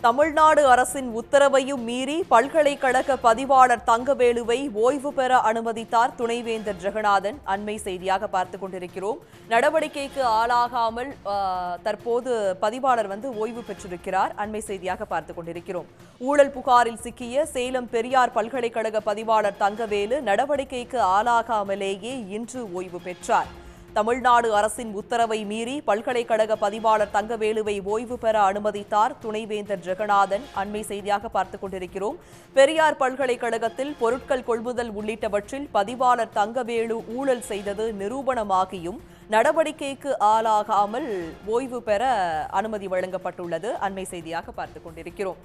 தமிழ்நாடு அரசின் உத்தரவையும் மீறி பல்கலைக்கழக பதிவாளர் தங்கவேலுவை ஓய்வு பெற அனுமதித்தார் துணைவேந்தர் ஜெகநாதன். அண்மை செய்தியாக பார்த்துக் கொண்டிருக்கிறோம். நடவடிக்கைக்கு ஆளாகாமல் தற்போது பதிவாளர் வந்து ஓய்வு பெற்றிருக்கிறார். அண்மை செய்தியாக பார்த்துக் கொண்டிருக்கிறோம். ஊழல் புகாரில் சிக்கிய சேலம் பெரியார் பல்கலைக்கழக பதிவாளர் தங்கவேலு நடவடிக்கைக்கு ஆளாகாமலேயே இன்று ஓய்வு பெற்றார். தமிழ்நாடு அரசின் உத்தரவை மீறி பல்கலைக்கழக பதிவாளர் தங்கவேலுவை ஓய்வு பெற அனுமதித்தார் துணைவேந்தர் ஜெகநாதன். அண்மை செய்தியாக பார்த்துக் கொண்டிருக்கிறோம். பெரியார் பல்கலைக்கழகத்தில் பொருட்கள் கொள்முதல் உள்ளிட்டவற்றில் பதிவாளர் தங்கவேலு ஊழல் செய்தது நிரூபணமாகியும் நடவடிக்கைக்கு ஆளாகாமல் ஓய்வு பெற அனுமதி வழங்கப்பட்டுள்ளது. அண்மை செய்தியாக பார்த்துக் கொண்டிருக்கிறோம்.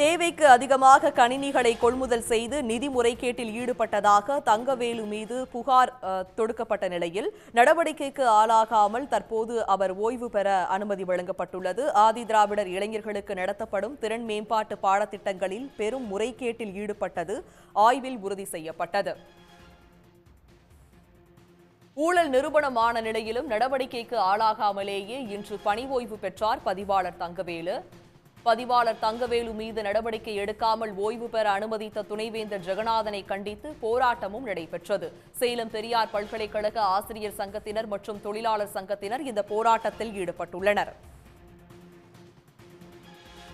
தேவைக்கு அதிகமாக கணினிகளை கொள்முதல் செய்து நிதி முறைகேட்டில் ஈடுபட்டதாக தங்கவேலு மீது புகார் தொடுக்கப்பட்ட நிலையில் நடவடிக்கைக்கு ஆளாகாமல் தற்போது அவர் ஓய்வு பெற அனுமதி வழங்கப்பட்டுள்ளது. ஆதி திராவிடர் இளைஞர்களுக்கு நடத்தப்படும் திறன் மேம்பாட்டு பாடத்திட்டங்களில் பெரும் முறைகேட்டில் ஈடுபட்டது ஆய்வில் உறுதி செய்யப்பட்டது. ஊழல் நிரூபணமான நிலையிலும் நடவடிக்கைக்கு ஆளாகாமலேயே இன்று பணி ஓய்வு பெற்றார் பதிவாளர் தங்கவேலு. பதிவாளர் தங்கவேலு மீது நடவடிக்கை எடுக்காமல் ஓய்வு பெற அனுமதித்த துணைவேந்தர் ஜெகநாதனை கண்டித்து போராட்டமும் நடைபெற்றது. சேலம் பெரியார் பல்கலைக்கழக ஆசிரியர் சங்கத்தினர் மற்றும் தொழிலாளர் சங்கத்தினர் இந்த போராட்டத்தில் ஈடுபட்டுள்ளனர்.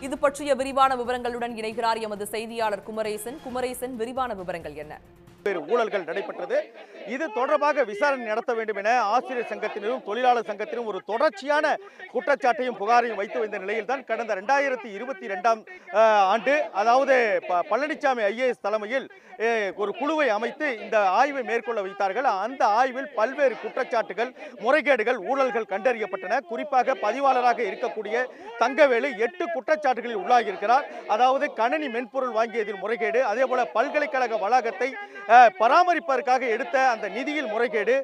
இது பற்றிய விரிவான விவரங்களுடன் இணைகிறார் எமது செய்தியாளர் குமரேசன். குமரேசன் விரிவான விவரங்கள் என்ன? ஊழல்கள் நடைபெற்றது. இது தொடர்பாக விசாரணை நடத்த வேண்டும் என ஆசிரியர் சங்கத்தினரும் தொழிலாளர் சங்கத்தினரும் ஒரு தொடர்ச்சியான குற்றச்சாட்டையும் புகாரையும் வைத்து வந்த நிலையில் தான் கடந்த ரெண்டாயிரத்தி இருபத்தி ரெண்டாம் ஆண்டு அதாவது ப- பழனிசாமி ஐஏஎஸ் தலைமையில் ஒரு குழுவை அமைத்து இந்த ஆய்வை மேற்கொள்ள வைத்தார்கள். அந்த ஆய்வில் பல்வேறு குற்றச்சாட்டுகள் முறைகேடுகள் ஊழல்கள் கண்டறியப்பட்டன. குறிப்பாக பதிவாளராக இருக்கக்கூடிய தங்கவேலு எட்டு குற்றச்சாட்டுகளில் உள்ளாகியிருக்கிறார். அதாவது கணனி மென்பொருள் வாங்கியதில் முறைகேடு அதே போல பல்கலைக்கழக வளாகத்தை பராமரிப்பதற்காக எடுத்த அந்த நிதியில் முறைகேடு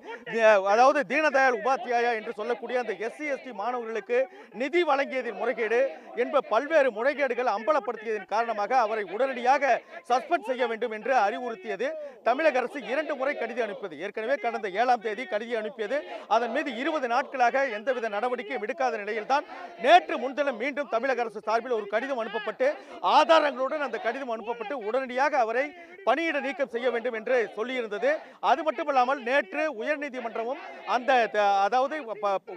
அதாவது தீனதயாள் உபாத்தியாயா என்று சொல்லக்கூடிய அந்த எஸ்சி எஸ்டி மாணவர்களுக்கு நிதி வழங்கியதில் முறைகேடு என்ப பல்வேறு முறைகேடுகள் அம்பலப்படுத்தியதன் காரணமாக அவரை உடனடியாக சஸ்பெண்ட் செய்ய வேண்டும் என்று அறிவுறுத்தியது. தமிழக அரசு இரண்டு முறை கடிதம் அனுப்பியது. ஏற்கனவே கடந்த ஏழாம் தேதி கடிதம் அனுப்பியது. அதன் மீது இருபது நாட்களாக எந்தவித நடவடிக்கையும் எடுக்காத நிலையில்தான் நேற்று முன்தினம் மீண்டும் தமிழக அரசு சார்பில் ஒரு கடிதம் அனுப்பப்பட்டு ஆதாரங்களுடன் அந்த கடிதம் அனுப்பப்பட்டு உடனடியாக அவரை பணியிட நீக்கம் செய்ய வேண்டும் என்று சொல்லியிருந்தது. அது மட்டும் மட்டுமல்லாமல் நேற்று உயர்நீதிமன்றமும் அந்த அதாவது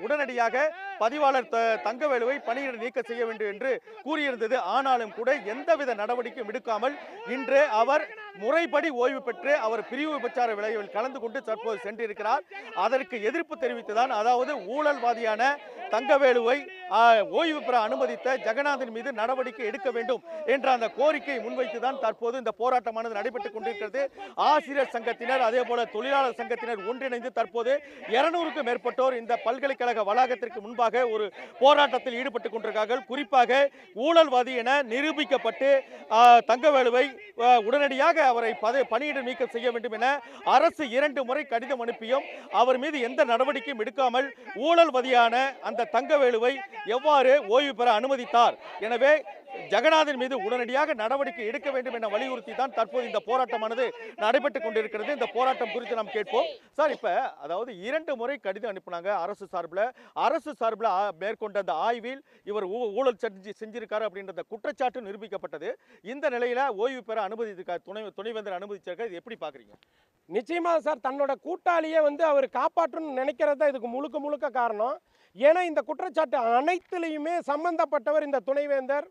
உடனடியாக பதிவாளர் தங்கவேலுவை பணியிட நீக்கம் செய்ய வேண்டும் என்று கூறியிருந்தது. ஆனாலும் கூட எந்தவித நடவடிக்கையும் எடுக்காமல் இன்று அவர் முறைப்படி ஓய்வு பெற்று அவர் பிரிவு உபச்சார விளைவில் கலந்து கொண்டு தற்போது சென்றிருக்கிறார். அதற்கு எதிர்ப்பு தெரிவித்துதான் அதாவது ஊழல்வாதியான தங்கவேலுவை ஓய்வு பெற அனுமதித்த ஜெகநாதன் மீது நடவடிக்கை எடுக்க வேண்டும் என்ற அந்த கோரிக்கையை முன்வைத்துதான் தற்போது இந்த போராட்டமானது நடைபெற்றுக் கொண்டிருக்கிறது. ஆசிரியர் சங்கத்தினர் அதே போல தொழிலாளர் சங்கத்தினர் ஒன்றிணைந்து தற்போது இருநூறுக்கும் மேற்பட்டோர் இந்த பல்கலைக்கழக வளாகத்திற்கு முன்பாக ஒரு போராட்டத்தில் ஈடுபட்டுக் கொண்டிருக்கிறார்கள் குறிப்பாக ஊழல்வாதி என நிரூபிக்கப்பட்டு தங்கவேலுவை உடனடியாக அவரை பத பணியிட நீக்கம் செய்ய வேண்டும் என அரசு இரண்டு முறை கடிதம் அனுப்பியும் அவர் மீது எந்த நடவடிக்கையும் எடுக்காமல் ஊழல்வதியான அந்த தங்கவேலுவை எவ்வாறு ஓய்வு பெற அனுமதித்தார்? எனவே ஜெகநாதன் மீது உடனடியாக நடவடிக்கை எடுக்க வேண்டும் என வலியுறுத்தி தான் தற்போது இந்த போராட்டமானது நடைபெற்றுக் கொண்டிருக்கிறது. இந்த போராட்டம் குறித்து நாம் கேட்போம். சார் இப்ப அதாவது இரண்டு முறை கடிதம் அனுப்புனாங்க அரசு சார்பில். அரசு சார்பில் மேற்கொண்ட அந்த ஆய்வில் இவர் ஊ- ஊழல் செஞ்சு செஞ்சிருக்காரு அப்படின்ற குற்றச்சாட்டு நிரூபிக்கப்பட்டது. இந்த நிலையில ஓய்வு பெற அனுமதித்திருக்கார் துணை துணைவேந்தர் அனுமதிச்சிருக்காரு. இது எப்படி பாக்குறீங்க? நிச்சயமா சார் தன்னோட கூட்டாளியே வந்து அவர் காப்பாற்றணும்னு நினைக்கிறது தான் இதுக்கு முழுக்க முழுக்க காரணம். ஏன்னா இந்த குற்றச்சாட்டு அனைத்துலேயுமே சம்பந்தப்பட்டவர் இந்த துணைவேந்தர்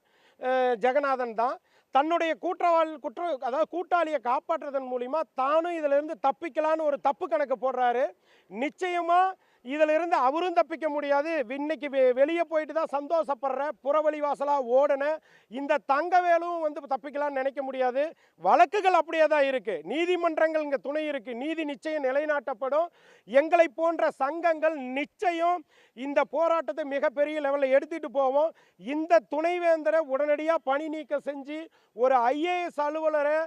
ஜெகநாதன் தான். தன்னுடைய கூற்றவாள் குற்ற அதாவது கூட்டாளியை காப்பாற்றுறதன் மூலிமா தானும் இதிலிருந்து தப்பிக்கலான்னு ஒரு தப்பு கணக்கு போடுறாரு. நிச்சயமாக இதிலிருந்து இருந்து அவரும் தப்பிக்க முடியாது. இன்னைக்கு வெ வெளியே போயிட்டு தான் சந்தோஷப்படுற புறவழி வாசலாக ஓடன இந்த தங்கவேலும் வந்து தப்பிக்கலாம்னு நினைக்க முடியாது. வழக்குகள் அப்படியே தான் இருக்குது நீதிமன்றங்கள் இங்கே துணை இருக்குது நீதி நிச்சயம் நிலைநாட்டப்படும். எங்களை போன்ற சங்கங்கள் நிச்சயம் இந்த போராட்டத்தை மிகப்பெரிய லெவலில் எடுத்துகிட்டு போவோம். இந்த துணைவேந்தரை உடனடியாக பணி நீக்கம் செஞ்சு ஒரு ஐஏஎஸ் அலுவலரை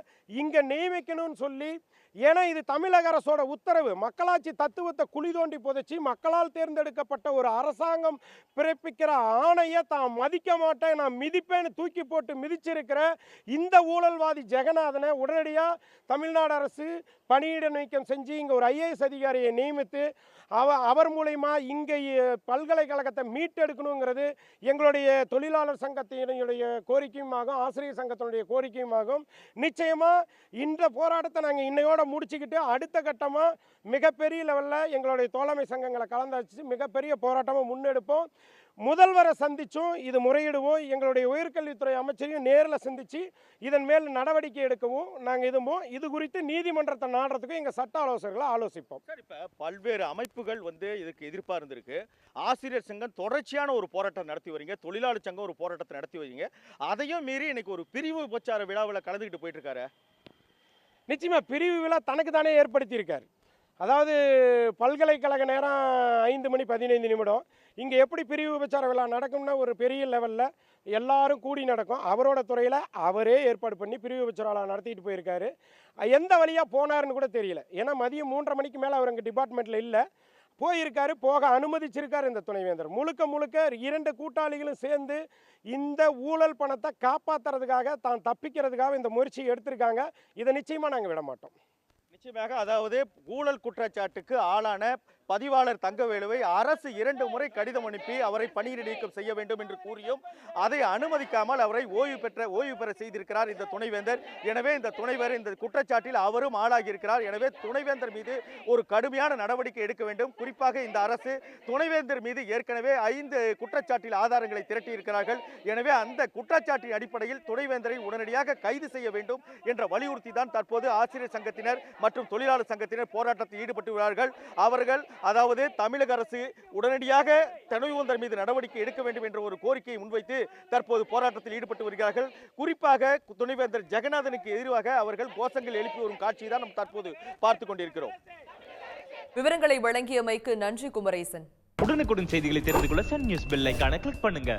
இங்கே நியமிக்கணும்னு சொல்லி ஏன்னா இது தமிழக அரசோட உத்தரவு. மக்களாட்சி தத்துவத்தை குழி தோண்டி புதைச்சி மக்களால் தேர்ந்தெடுக்கப்பட்ட ஒரு அரசாங்கம் பிறப்பிக்கிற ஆணையை தான் மதிக்க மாட்டேன் நான் மிதிப்பேன்னு தூக்கி போட்டு மிதிச்சிருக்கிற இந்த ஊழல்வாதி ஜெகநாதனை உடனடியாக தமிழ்நாடு அரசு பணியிட நீக்கம் செஞ்சு இங்கே ஒரு ஐஏஎஸ் அதிகாரியை நியமித்து அவ அவர் மூலயமா இங்கே பல்கலைக்கழகத்தை மீட்டெடுக்கணுங்கிறது எங்களுடைய தொழிலாளர் சங்கத்தினுடைய கோரிக்கையுமாகும் ஆசிரியர் சங்கத்தினுடைய கோரிக்கையுமாகும். நிச்சயமாக இந்த போராட்டத்தை நாங்கள் இன்னையோட முடிச்சுக்கிட்டு அடுத்த கட்டமாக மிகப்பெரிய லெவலில் எங்களுடைய தோழமை சங்கங்கள் கலந்தாச்சு மிகப்பெரிய போராட்டமாக முன்னெடுப்போம். முதல்வரை சந்திச்சும் இது முறையிடுவோம். எங்களுடைய உயர்கல்வித்துறை அமைச்சரையும் நேரில் சந்தித்து இதன் மேல் நடவடிக்கை எடுக்கவும் நாங்கள் இதுமோ இது குறித்து நீதிமன்றத்தை நாடுறதுக்கும் எங்கள் சட்ட ஆலோசகர்களை ஆலோசிப்போம். சார் இப்ப பல்வேறு அமைப்புகள் வந்து இதுக்கு எதிர்ப்பா இருந்திருக்கு ஆசிரியர் சங்கம் தொடர்ச்சியான ஒரு போராட்டம் நடத்தி வரீங்க. தொழிலாளர் சங்கம் ஒரு போராட்டத்தை நடத்தி வரீங்க. அதையும் மீறி இன்னைக்கு ஒரு பிரிவு உபச்சார விழாவில் கலந்துக்கிட்டு போயிட்டு இருக்காரு. நிச்சயமாக பிரிவு விழா தனக்கு தானே ஏற்படுத்தியிருக்கார் அதாவது பல்கலைக்கழக நேரம் ஐந்து மணி பதினைந்து நிமிடம். இங்கே எப்படி பிரிவு உபச்சார விழா நடக்கும்னா ஒரு பெரிய லெவலில் எல்லாரும் கூடி நடக்கும். அவரோட துறையில் அவரே ஏற்பாடு பண்ணி பிரிவு உபச்சார விழா நடத்திட்டு போயிருக்காரு. எந்த வழியாக போனாருன்னு கூட தெரியல. ஏன்னா மதியம் மூன்றரை மணிக்கு மேலே அவர் எங்கள் டிபார்ட்மெண்ட்டில் இல்லை. போயிருக்காரு போக அனுமதிச்சிருக்கார் இந்த துணைவேந்தர். முழுக்க முழுக்க இரண்டு கூட்டாளிகளும் சேர்ந்து இந்த ஊழல் பணத்தை காப்பாற்றுறதுக்காக தான் தப்பிக்கிறதுக்காக இந்த முயற்சியை எடுத்திருக்காங்க. இதை நிச்சயமாக நாங்கள் விட மாட்டோம் நிச்சயமாக அதாவது ஊழல் குற்றச்சாட்டுக்கு ஆளான பதிவாளர் தங்கவேலுவை அரசு இரண்டு முறை கடிதம் அனுப்பி அவரை பணியிட நீக்கம் செய்ய வேண்டும் என்று கூறியும் அதை அனுமதிக்காமல் அவரை ஓய்வு பெற்ற ஓய்வு பெற செய்திருக்கிறார் இந்த துணைவேந்தர். எனவே இந்த துணைவர் இந்த குற்றச்சாட்டில் அவரும் ஆளாகியிருக்கிறார். எனவே துணைவேந்தர் மீது ஒரு கடுமையான நடவடிக்கை எடுக்க வேண்டும். குறிப்பாக இந்த அரசு துணைவேந்தர் மீது ஏற்கனவே ஐந்து குற்றச்சாட்டில் ஆதாரங்களை திரட்டி இருக்கிறார்கள் எனவே அந்த குற்றச்சாட்டின் அடிப்படையில் துணைவேந்தரை உடனடியாக கைது செய்ய வேண்டும் என்ற வலியுறுத்தி தான் தற்போது ஆசிரியர் சங்கத்தினர் மற்றும் தொழிலாளர் சங்கத்தினர் போராட்டத்தில் ஈடுபட்டுள்ளார்கள் அவர்கள் அதாவது தமிழக அரசு உடனடியாக துணைவேந்தர் மீது நடவடிக்கை எடுக்க வேண்டும் என்ற ஒரு கோரிக்கையை முன்வைத்து தற்போது போராட்டத்தில் ஈடுபட்டு வருகிறார்கள். குறிப்பாக துணைவேந்தர் ஜெகநாதனுக்கு எதிராக அவர்கள் கோஷங்கள் எழுப்பி வரும் காட்சியை தான் நாம் தற்போது பார்த்து கொண்டிருக்கிறோம். விவரங்களை வழங்கியமைக்கு நன்றி குமரேசன். உடனுக்குடன் செய்திகளை தெரிந்து கொள்ள சன் நியூஸ் பெல் ஐகானை கிளிக் பண்ணுங்க.